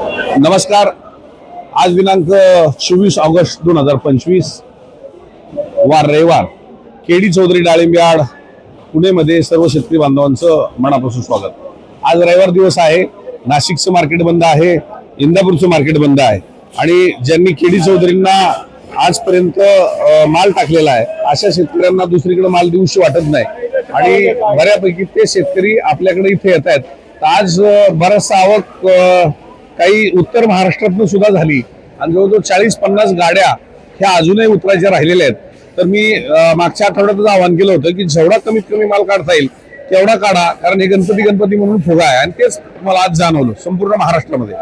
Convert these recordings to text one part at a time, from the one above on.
नमस्कार. आज दिनांक चोवीस ऑगस्ट दोन हजार पंचवीस. वार रविवार. केडी चौधरी डाळिंब्याड पुणेमध्ये सर्व शेतकरी बांधवांचं मनापासून स्वागत. आज रविवार दिवस आहे. नाशिकचं मार्केट बंद आहे. इंदापूरचं मार्केट बंद आहे. आणि ज्यांनी केडी चौधरींना आजपर्यंत माल टाकलेला आहे अशा शेतकऱ्यांना दुसरीकडे माल देऊशी वाटत नाही. आणि बऱ्यापैकी ते शेतकरी आपल्याकडे इथे येत आहेत. आज बराचसा आवक काही उत्तर महाराष्ट्रातून सुद्धा झाली. आणि जवळजवळ चाळीस पन्नास गाड्या ह्या अजूनही उतरायच्या राहिलेल्या आहेत. तर मी मागच्या आठवड्यातच आवाहन केलं होतं की जेवढा कमीत कमी माल काढता येईल तेवढा काढा. कारण हे गणपती गणपती म्हणून फुगा आहे. आणि तेच मला आज जाणवलं संपूर्ण महाराष्ट्रामध्ये.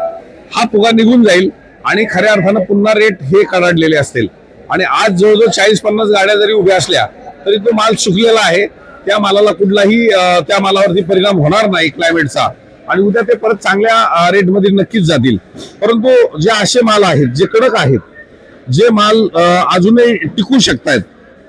हा फुगा निघून जाईल आणि खऱ्या अर्थानं पुन्हा रेट हे कडाडलेले असतील. आणि आज जवळजवळ चाळीस पन्नास गाड्या जरी उभ्या असल्या तरी तो माल सुकलेला आहे. त्या मालाला कुठलाही त्या मालावरती परिणाम होणार नाही क्लायमेटचा आणि उद्या ते परत चांगल्या रेटमध्ये नक्कीच जातील. परंतु जे असे माल आहेत जे कडक आहेत जे माल अजूनही टिकू शकतायत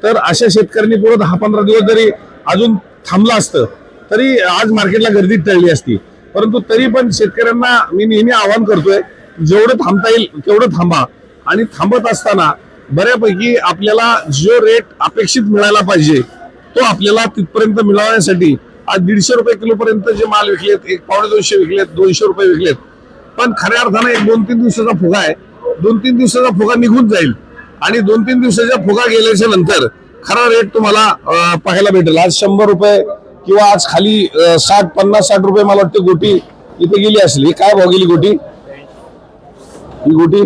तर अशा शेतकऱ्यांनी पुढे दहा पंधरा दिवस जरी अजून थांबलं असतं तरी आज मार्केटला गर्दी टळली असती. परंतु तरी पण शेतकऱ्यांना मी नेहमी आवाहन करतोय जेवढं थांबता येईल तेवढं थांबा. आणि थांबत असताना बऱ्यापैकी आपल्याला जो रेट अपेक्षित मिळायला पाहिजे तो आपल्याला तिथपर्यंत मिळवण्यासाठी आज दीडशे रुपये किलो पर्यंत जे माल विकलेत एक पावणे दोनशे विकलेत दोनशे रुपये विकलेत. पण खऱ्या अर्थानं एक दोन तीन दिवसाचा फुगा आहे. दोन तीन दिवसाचा फुगा निघून जाईल. आणि दोन तीन दिवसाचा फुगा गेल्याच्यानंतर खरा रेट तुम्हाला पाहायला भेटेल. आज शंभर रुपये किंवा आज खाली साठ पन्नास साठ रुपये मला वाटते गोटी इथे गेली असली. ही काय भाव गेली गोटी? ही गोटी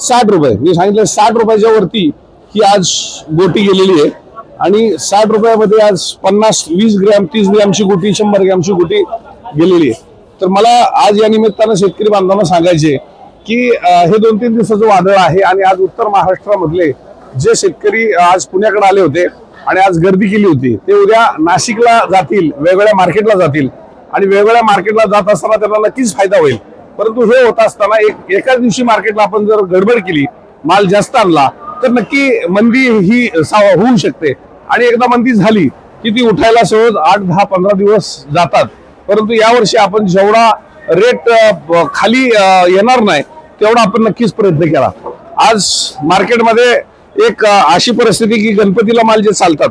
साठ रुपये. मी सांगितलं साठ रुपयाच्या वरती ही आज गोटी गेलेली आहे. आणि साठ रुपयामध्ये आज पन्नास वीस ग्रॅम तीस ग्रॅमची गुटी शंभर ग्रॅमची गुटी गेलेली आहे. तर मला आज या निमित्तानं शेतकरी बांधवांना सांगायचे की हे दोन तीन दिवसाचं वादळ आहे आणि आज उत्तर महाराष्ट्रामधले जे शेतकरी आज पुण्याकडे आले होते आणि आज गर्दी केली होती ते उद्या नाशिकला जातील वेगवेगळ्या मार्केटला जातील आणि वेगवेगळ्या मार्केटला जात असताना त्यांना नक्कीच फायदा होईल. परंतु हे होत असताना एक एकाच दिवशी मार्केटला आपण जर गडबड केली माल जास्त आणला तर नक्की मंदी ही होऊ शकते. आणि एकदा मंदी झाली की ती उठायला सहज आठ दहा पंधरा दिवस जातात. परंतु यावर्षी आपण जेवढा रेट खाली येणार नाही तेवढा आपण नक्कीच प्रयत्न केला. आज मार्केटमध्ये एक अशी परिस्थिती की गणपतीला माल जे चालतात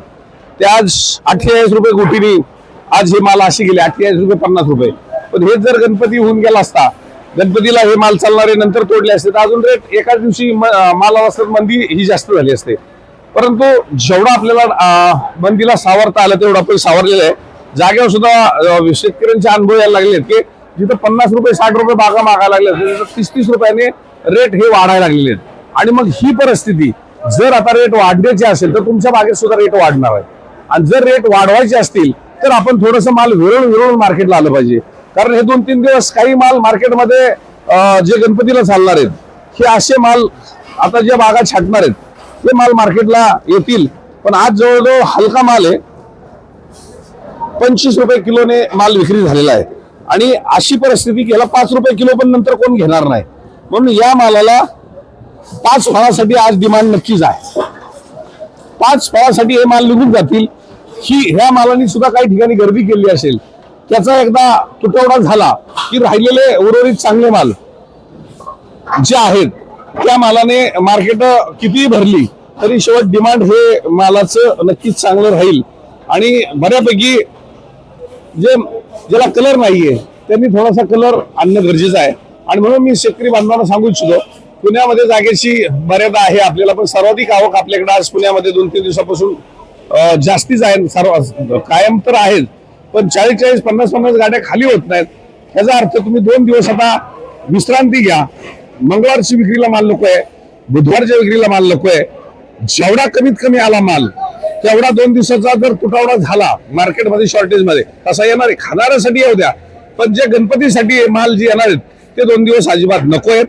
ते आज अठ्ठेचाळीस रुपये गुटीनी आज हे माल असे गेले अठ्ठेचाळीस रुपये पन्नास रुपये. पण हेच जर गणपती होऊन गेला असता गणपतीला हे माल चालणारे नंतर तोडले असते तर अजून रेट एकाच दिवशी म- मालाला असतात मंदी ही जास्त झाली असते. परंतु जेवढं आपल्याला बंदीला मंदीला सावरता आलं तेवढं आपण सावरलेलं आहे. जागेवर सुद्धा शेतकऱ्यांचे अनुभव यायला लागले आहेत की जिथं पन्नास रुपये साठ रुपये बागा मागायला लागले तिथं तीस तीस रुपयाने रेट हे वाढायला लागलेले आहेत. आणि मग ही परिस्थिती जर आता रेट वाढण्याची असेल तर तुमच्या बागेत सुद्धा रेट वाढणार आहे. आणि जर रेट वाढवायचे असतील तर आपण थोडस माल विरळून विरळून मार्केटला आलं पाहिजे. कारण हे दोन तीन दिवस काही माल मार्केटमध्ये जे गणपतीला चालणार आहेत हे असे माल आता जे बागा छाटणार आहेत ते माल मार्केटला येतील पण आज जवळजवळ हलका माल आहे. पंचवीस रुपये किलोने माल विक्री झालेला आहे. आणि अशी परिस्थिती केला पाच रुपये किलो पण नंतर कोण घेणार नाही. म्हणून या मालाला पाच फळासाठी आज डिमांड नक्कीच आहे. पाच फळासाठी हे माल निघून जातील. ही ह्या मालाने सुद्धा काही ठिकाणी गर्दी केली असेल. त्याचा एकदा तुटवडा झाला की राहिलेले उर्वरित चांगले माल जे आहेत त्या मालाने मार्केट कितीही भरली तरी शेवट डिमांड हे मालाचं नक्कीच चांगलं राहील. आणि बऱ्यापैकी जे ज्याला कलर नाहीये त्यांनी थोडासा कलर आणणं गरजेचं आहे. आणि म्हणून मी शेतकरी बांधवांना सांगू इच्छितो पुण्यामध्ये जागेची मर्यादा आहे आपल्याला पण सर्वाधिक आवक आपल्याकडे आज पुण्यामध्ये दोन तीन दिवसापासून जास्तीच आहे. सर्व कायम तर आहेत पण चाळीस चाळीस पन्नास पन्नास गाड्या खाली होत नाहीत. याचा अर्थ तुम्ही दोन दिवस आता विश्रांती घ्या मंगळवारची विक्रीला माल नको आहे बुधवारच्या विक्रीला माल नको आहे जेवढा कमीत कमी आला माल तेवढा दोन दिवसाचा जर तुटवडा झाला मार्केटमध्ये शॉर्टेजमध्ये तसा येणार आहे. खाणाऱ्यासाठी येऊ द्या पण जे गणपतीसाठी माल जे येणार आहेत ते दोन दिवस अजिबात नको आहेत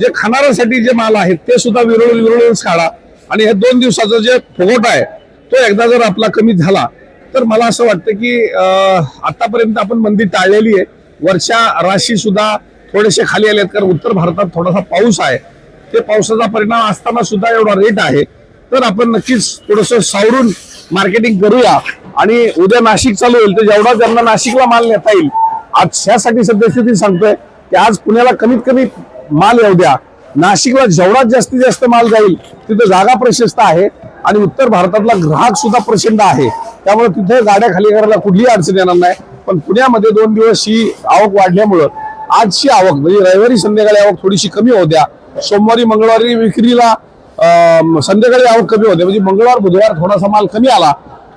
जे खाणाऱ्यासाठी जे माल आहेत ते सुद्धा विरळून विरळूनच काढा आणि हे दोन दिवसाचा जे फुगवटा आहे तो एकदा जर आपला कमी झाला तर मला असं वाटतं की आतापर्यंत आपण मंदी टाळलेली आहे. वरच्या राशी सुद्धा थोडेसे खाली आले आहेत कारण उत्तर भारतात थोडासा पाऊस आहे. ते पावसाचा परिणाम असताना सुद्धा एवढा रेट आहे. तर आपण नक्कीच थोडस सावरून मार्केटिंग करूया. आणि उद्या नाशिक चालू होईल तर जेवढा त्यांना नाशिकला माल नेता येईल आज ह्यासाठी सद्यस्थिती सांगतोय की आज पुण्याला कमीत कमी माल येऊ द्या. नाशिकला जेवढा जास्तीत जास्त माल जाईल तिथं जागा प्रशस्त आहे. आणि उत्तर भारतातला ग्राहक सुद्धा प्रचंड आहे. त्यामुळे तिथे गाड्या खाली करायला कुठलीही अडचण येणार नाही. पण पुण्यामध्ये दोन दिवस ही आवक वाढल्यामुळं आजची आवक म्हणजे रविवारी संध्याकाळी आवक थोडीशी कमी होत्या सोमवारी मंगळवारी विक्रीला संध्याकाळी आवक कमी होते. म्हणजे मंगळवार बुधवार थोडासा माल कमी आला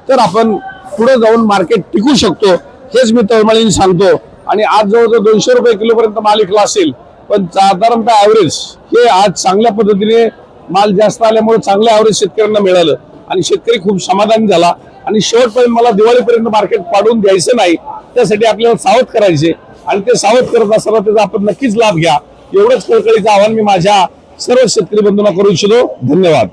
तर आपण पुढे जाऊन मार्केट टिकू शकतो. हेच मी तळमळीने सांगतो. आणि आज जवळजवळ दोनशे रुपये किलोपर्यंत माल विकला असेल पण साधारणतः ऍव्हरेज हे आज चांगल्या पद्धतीने माल जास्त आल्यामुळे चांगलं ऍव्हरेज शेतकऱ्यांना मिळालं. आणि शेतकरी खूप समाधानी झाला. आणि शेवटपर्यंत मला दिवाळीपर्यंत मार्केट पाडून द्यायचं नाही त्यासाठी आपल्याला सावध करायचे. आणि ते सावध करत असताना त्याचा आपण नक्कीच लाभ घ्या. एवढंच कळकळीचं आव्हान मी माझ्या सर्व शेतकरी बंधूंना करू इच्छितो. धन्यवाद.